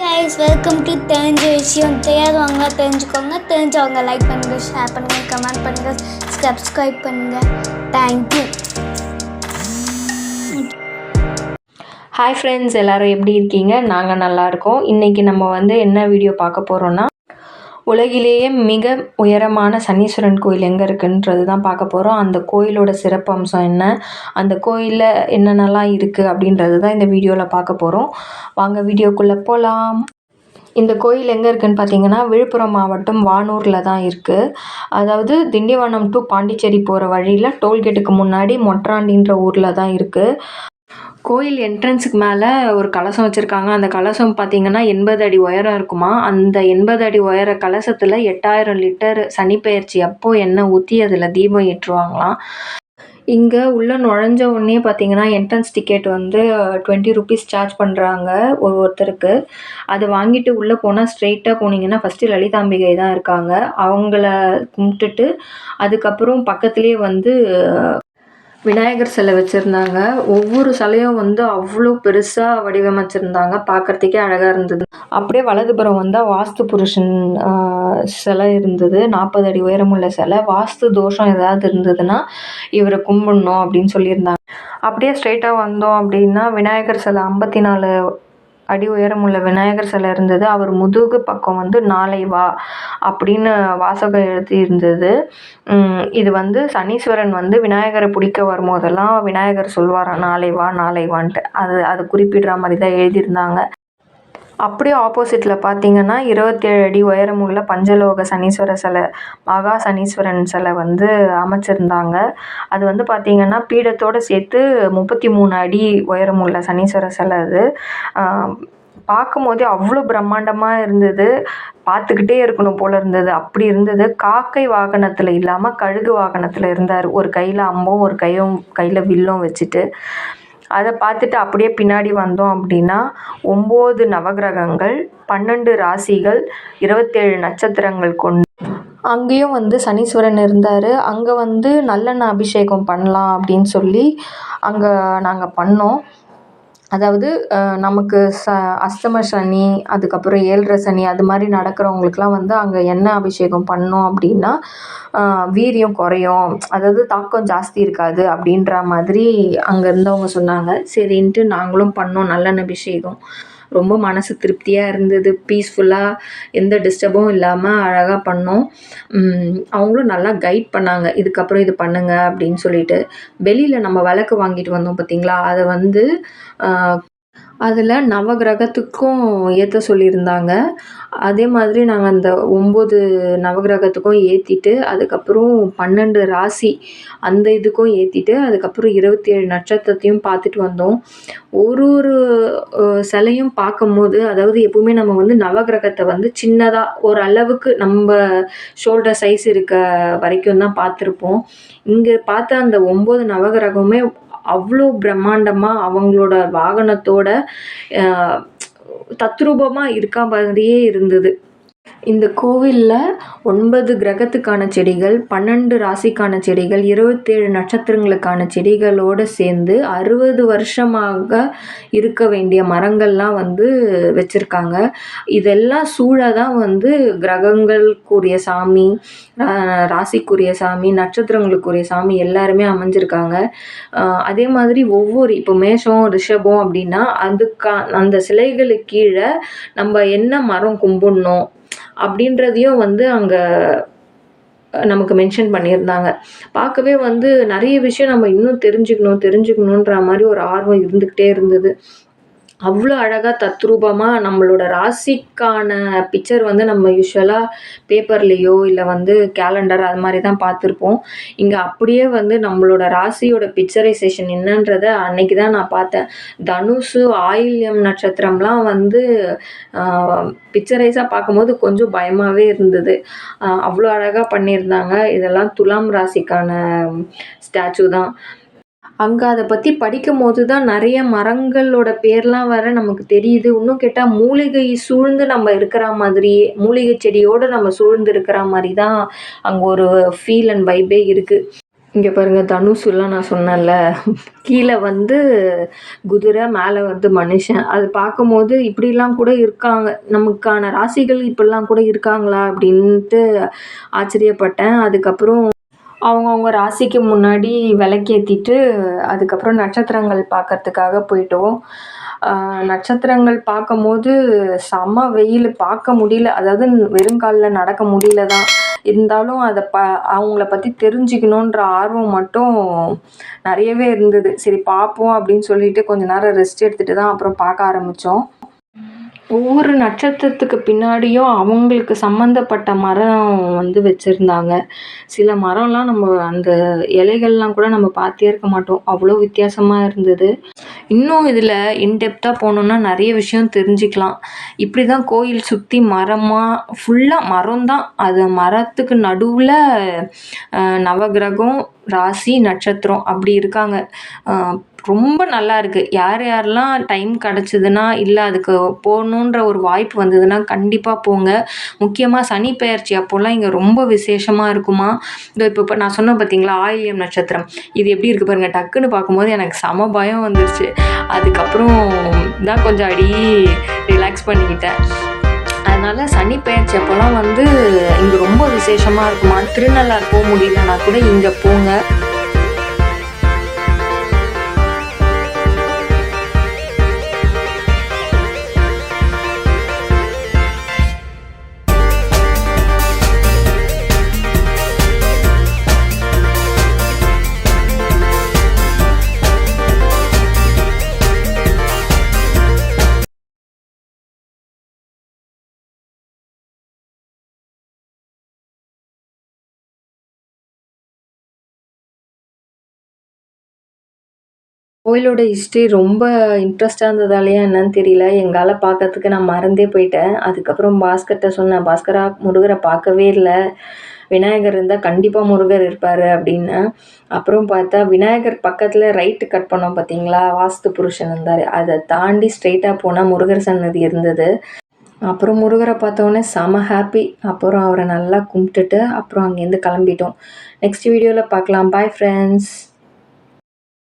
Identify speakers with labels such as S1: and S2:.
S1: Guys welcome to தெரிஞ்ச விஷயம் தெரியாதவங்க தெரிஞ்சுக்கோங்க. தெரிஞ்சவங்க லைக் பண்ணுங்கள் ஷேர் பண்ணுங்கள் கமெண்ட் பண்ணுங்கள் சப்ஸ்கிரைப் பண்ணுங்கள் தேங்க்யூ
S2: ஹாய் ஃப்ரெண்ட்ஸ் எல்லோரும் எப்படி இருக்கீங்க? நாங்கள் நல்லா இருக்கோம். இன்றைக்கி நம்ம வந்து என்ன வீடியோ பார்க்க போகிறோன்னா உலகிலேயே மிக உயரமான சனீஸ்வரன் கோயில் எங்கே இருக்குன்றது தான் பார்க்க போகிறோம் அந்த கோயிலோட சிறப்பம்சம் என்ன? அந்த கோயிலில் என்னென்னலாம் இருக்குது அப்படின்றது தான் இந்த வீடியோவில் பார்க்க போகிறோம் வாங்க வீடியோக்குள்ளே போகலாம் இந்த கோயில் எங்கே இருக்குன்னு பார்த்தீங்கன்னா விழுப்புரம் மாவட்டம் வானூரில் தான் இருக்குது அதாவது திண்டிவனம் டு பாண்டிச்சேரி போகிற வழியில் டோல்கேட்டுக்கு முன்னாடி மொட்ராண்டின்ற ஊரில் தான் இருக்குது கோயில் என்ட்ரன்ஸுக்கு மேலே ஒரு கலசம் வச்சுருக்காங்க. அந்த கலசம் பார்த்தீங்கன்னா எண்பது அடி உயரம் இருக்குமா? அந்த எண்பது அடி உயர கலசத்தில் எட்டாயிரம் லிட்டர் சனிப்பெயர்ச்சி அப்போ எண்ணெய் ஊற்றி அதில் தீபம் ஏற்றுவாங்களாம். இங்கே உள்ளே நுழைஞ்ச உடனே பார்த்தீங்கன்னா என்ட்ரன்ஸ் டிக்கெட் வந்து டுவெண்ட்டி ருபீஸ் சார்ஜ் பண்ணுறாங்க ஒவ்வொருத்தருக்கு அது வாங்கிட்டு உள்ளே போனால் ஸ்ட்ரெயிட்டாக போனீங்கன்னா ஃபஸ்ட்டு லலிதாம்பிகை தான் இருக்காங்க. அவங்கள கும்பிட்டுட்டு அதுக்கப்புறம் பக்கத்துலேயே வந்து விநாயகர் சிலை வச்சுருந்தாங்க. ஒவ்வொரு சிலையும் வந்து அவ்வளோ பெருசாக வடிவமைச்சிருந்தாங்க. பார்க்குறதுக்கே அழகாக இருந்தது. அப்படியே வலதுபுறம் வந்தால் வாஸ்து புருஷன் சிலை இருந்தது. நாற்பது அடி உயரமுள்ள சிலை. வாஸ்து தோஷம் ஏதாவது இருந்ததுன்னா இவரை கும்பிடணும் அப்படின்னு சொல்லியிருந்தாங்க. அப்படியே ஸ்ட்ரெயிட்டாக வந்தோம் அப்படின்னா விநாயகர் சிலை ஐம்பத்தி நாலு அடி உயரமுள்ள விநாயகர் சிலை இருந்தது. அவர் முதுகு பக்கம் வந்து நாளை வா அப்படின்னு வாசகம் எழுதி இருந்தது. இது வந்து சனீஸ்வரன் வந்து விநாயகரை பிடிக்க வரும்போதெல்லாம் விநாயகர் சொல்வாராம் நாளை வா நாளை வான்ட்டு. அது அது குறிப்பிடுற மாதிரி தான் எழுதியிருந்தாங்க. அப்படியே ஆப்போசிட்டில் பார்த்தீங்கன்னா இருபத்தேழு அடி உயரமுள்ள பஞ்சலோக சனீஸ்வர சிலை மகா சனீஸ்வரன் சிலை வந்து அமைச்சிருந்தாங்க. அது வந்து பார்த்தீங்கன்னா பீடத்தோடு சேர்த்து முப்பத்தி மூணு அடி உயரமுள்ள சனீஸ்வர சிலை அது. பார்க்கும்போதே அவ்வளோ பிரம்மாண்டமாக இருந்தது. பார்த்துக்கிட்டே இருக்கணும் போல் இருந்தது. அப்படி இருந்தது. காக்கை வாகனத்தில் இல்லாமல் கழுகு வாகனத்தில் இருந்தார். ஒரு கையில் அம்பும் ஒரு கையும் கையில் வில்லும் வச்சுட்டு. அதை பார்த்துட்டு அப்படியே பின்னாடி வந்தோம் அப்படின்னா ஒம்பது நவகிரகங்கள் பன்னெண்டு ராசிகள் இருபத்தேழு நட்சத்திரங்கள் கொண்டு அங்கேயும் வந்து சனீஸ்வரன் இருந்தார். அங்கே வந்து நல்லெண்ணெய் அபிஷேகம் பண்ணலாம் அப்படின்னு சொல்லி அங்கே நாங்கள் பண்ணோம். அதாவது நமக்கு ச அஸ்தம சனி அதுக்கப்புறம் ஏழரை சனி அது மாதிரி நடக்கிறவங்களுக்குலாம் வந்து அங்கே எண்ணெய் அபிஷேகம் பண்ணோம் அப்படின்னா வீரியம் குறையும். அதாவது தாக்கம் ஜாஸ்தி இருக்காது அப்படின்ற மாதிரி அங்கே இருந்தவங்க சொன்னாங்க. சரின்ட்டு நாங்களும் பண்ணோம் நல்லெண்ணெய் அபிஷேகம். ரொம்ப மனசு திருப்தியாக இருந்தது. பீஸ்ஃபுல்லாக எந்த டிஸ்டர்பும் இல்லாமல் அழகாக பண்ணோம். அவங்களும் நல்லா கைட் பண்ணாங்க. இதுக்கப்புறம் இது பண்ணுங்கள் அப்படின்னு சொல்லிட்டு. வெளியில் நம்ம விளக்கு வாங்கிட்டு வந்தோம் பார்த்தீங்களா அதை வந்து அதில் நவகிரகத்துக்கும் ஏற்ற சொல்லியிருந்தாங்க. அதே மாதிரி நாங்கள் அந்த ஒம்பது நவகிரகத்துக்கும் ஏற்றிட்டு அதுக்கப்புறம் பன்னெண்டு ராசி அந்த இதுக்கும் ஏற்றிட்டு அதுக்கப்புறம் இருபத்தி ஏழு நட்சத்திரத்தையும் பார்த்துட்டு வந்தோம். ஒரு ஒரு சிலையும் பார்க்கும்போது அதாவது எப்பவுமே நம்ம வந்து நவகிரகத்தை வந்து சின்னதாக ஒரு அளவுக்கு நம்ம ஷோல்டர் சைஸ் இருக்க வரைக்கும் தான் பார்த்துருப்போம் இங்கே பார்த்த அந்த ஒம்பது நவகிரகமே அவ்வளோ பிரம்மாண்டமாக அவங்களோட வாகனத்தோட தத்ரூபமாக இருக்கா மாதிரியே இருந்தது. இந்த கோவிலில் ஒன்பது கிரகத்துக்கான செடிகள் பன்னெண்டு ராசிக்கான செடிகள் இருபத்தேழு நட்சத்திரங்களுக்கான செடிகளோடு சேர்ந்து அறுபது வருஷமாக இருக்க வேண்டிய மரங்கள்லாம் வந்து வச்சுருக்காங்க. இதெல்லாம் சூழ தான் வந்து கிரகங்களுக்குரிய சாமி ராசிக்குரிய சாமி நட்சத்திரங்களுக்குரிய சாமி எல்லாருமே அமைஞ்சிருக்காங்க. அதே மாதிரி ஒவ்வொரு இப்போ மேஷம் ரிஷபம் அப்படின்னா அதுக்கா அந்த சிலைகளுக்கு கீழே நம்ம என்ன மரம் கும்பிடணும் அப்படின்றதையும் வந்து அங்கே நமக்கு மென்ஷன் பண்ணியிருந்தாங்க. பார்க்கவே வந்து நிறைய விஷயம் நம்ம இன்னும் தெரிஞ்சுக்கணும் தெரிஞ்சுக்கணுன்ற மாதிரி ஒரு ஆர்வம் இருந்துக்கிட்டே இருந்தது. அவ்வளோ அழகாக தத்ரூபமாக நம்மளோட ராசிக்கான பிக்சர் வந்து நம்ம யூஸ்வலாக பேப்பர்லேயோ இல்லை வந்து கேலண்டர் அது மாதிரி தான் பார்த்துருப்போம். இங்கே அப்படியே வந்து நம்மளோட ராசியோட பிக்சரைசேஷன் என்னன்றதை அன்னைக்கு தான் நான் பார்த்தேன். தனுசு ஆயில்யம் நட்சத்திரம்லாம் வந்து பிக்சரைஸாக பார்க்கும்போது கொஞ்சம் பயமாகவே இருந்தது. அவ்வளோ அழகாக பண்ணியிருந்தாங்க. இதெல்லாம் துலாம் ராசிக்கான ஸ்டாச்சு தான். அங்கே அதை பற்றி படிக்கும்போது தான் நிறைய மரங்களோட பேர்லாம் வர நமக்கு தெரியுது. இன்னும் கேட்டால் மூலிகை சூழ்ந்து நம்ம இருக்கிற மாதிரியே மூலிகை செடியோடு நம்ம சூழ்ந்து இருக்கிற மாதிரி தான் அங்கே ஒரு ஃபீல் அண்ட் வைபே இருக்குது இங்கே பாருங்கள் தனுஷுலாம் நான் சொன்னேன்ல. கீழே வந்து குதிரை மேலே வந்து மனுஷன். அது பார்க்கும்போது இப்படிலாம் கூட இருக்காங்க. நமக்கான ராசிகள் இப்படிலாம் கூட இருக்காங்களா அப்படின்ட்டு ஆச்சரியப்பட்டேன். அதுக்கப்புறம் அவங்கவுங்க ராசிக்கு முன்னாடி விளக்கேற்றிட்டு அதுக்கப்புறம் நட்சத்திரங்கள் பார்க்கறதுக்காக போயிட்டோம். நட்சத்திரங்கள் பார்க்கும்போது செம வெயில். பார்க்க முடியல. அதாவது வெறுங்காலில் நடக்க முடியல தான். இருந்தாலும் அதை ப அவங்கள பற்றி தெரிஞ்சுக்கணுன்ற ஆர்வம் மட்டும் நிறையவே இருந்தது. சரி பார்ப்போம் அப்படின்னு சொல்லிட்டு கொஞ்ச நேரம் ரெஸ்ட் எடுத்துகிட்டு தான் அப்புறம் பார்க்க ஆரம்பித்தோம் ஒவ்வொரு நட்சத்திரத்துக்கு பின்னாடியும் அவங்களுக்கு சம்மந்தப்பட்ட மரம் வந்து வச்சுருந்தாங்க. சில மரம்லாம் நம்ம அந்த இலைகள்லாம் கூட நம்ம பார்த்தே இருக்க மாட்டோம். அவ்வளோ வித்தியாசமாக இருந்தது. இன்னும் இதில் இன்டெப்த்தாக போனோம்னா நிறைய விஷயம் தெரிஞ்சுக்கலாம். இப்படி தான் கோயில் சுற்றி மரமாக ஃபுல்லாக மரம் தான் அது மரத்துக்கு நடுவில் நவகிரகம் ராசி நட்சத்திரம் அப்படி இருக்காங்க. ரொம்ப நல்லா இருக்குது யார் யாரெல்லாம் டைம் கிடச்சிதுன்னா இல்லை அதுக்கு போகணுன்ற ஒரு வாய்ப்பு வந்ததுன்னா கண்டிப்பாக போங்க. முக்கியமாக சனி பெயர்ச்சி அப்போல்லாம் இங்கே ரொம்ப விசேஷமாக இருக்குமா. இதோ இப்போ இப்போ நான் சொன்னேன் பார்த்தீங்களா ஆயில்யம் நட்சத்திரம். இது எப்படி இருக்குது பாருங்கள் டக்குன்னு பார்க்கும்போது எனக்கு சம பயம் வந்துருச்சு. அதுக்கப்புறம் தான் கொஞ்சம் அடி ரிலாக்ஸ் பண்ணிக்கிட்டேன். அதனால் சனி பெயர்ச்சி அப்போல்லாம் வந்து இங்கே ரொம்ப விசேஷமாக இருக்குமா திருநள்ளாறு போக முடியலன்னா கூட இங்கே போங்க. கோயிலோட ஹிஸ்ட்ரி ரொம்ப இன்ட்ரெஸ்டாக இருந்ததாலையா என்னன்னு தெரியல. எங்களால் பார்க்கறதுக்கு நான் மறந்தே போயிட்டேன். அதுக்கப்புறம் பாஸ்கர்கிட்ட சொன்னேன் பாஸ்கரா முருகரை பார்க்கவே இல்லை. விநாயகர் இருந்தால் கண்டிப்பாக முருகர் இருப்பார் அப்படின்னு. அப்புறம் பார்த்தா விநாயகர் பக்கத்தில் ரைட்டு கட் பண்ணோம் பார்த்தீங்களா வாஸ்து புருஷன் இருந்தார். அதை தாண்டி ஸ்ட்ரெயிட்டாக போனால் முருகர் சன்னதி இருந்தது. அப்புறம் முருகரை பார்த்தோன்னே செம ஹாப்பி அப்புறம் அவரை நல்லா கும்பிட்டுட்டு அப்புறம் அங்கேருந்து கிளம்பிட்டோம். நெக்ஸ்ட் வீடியோவில் பார்க்கலாம். Bye friends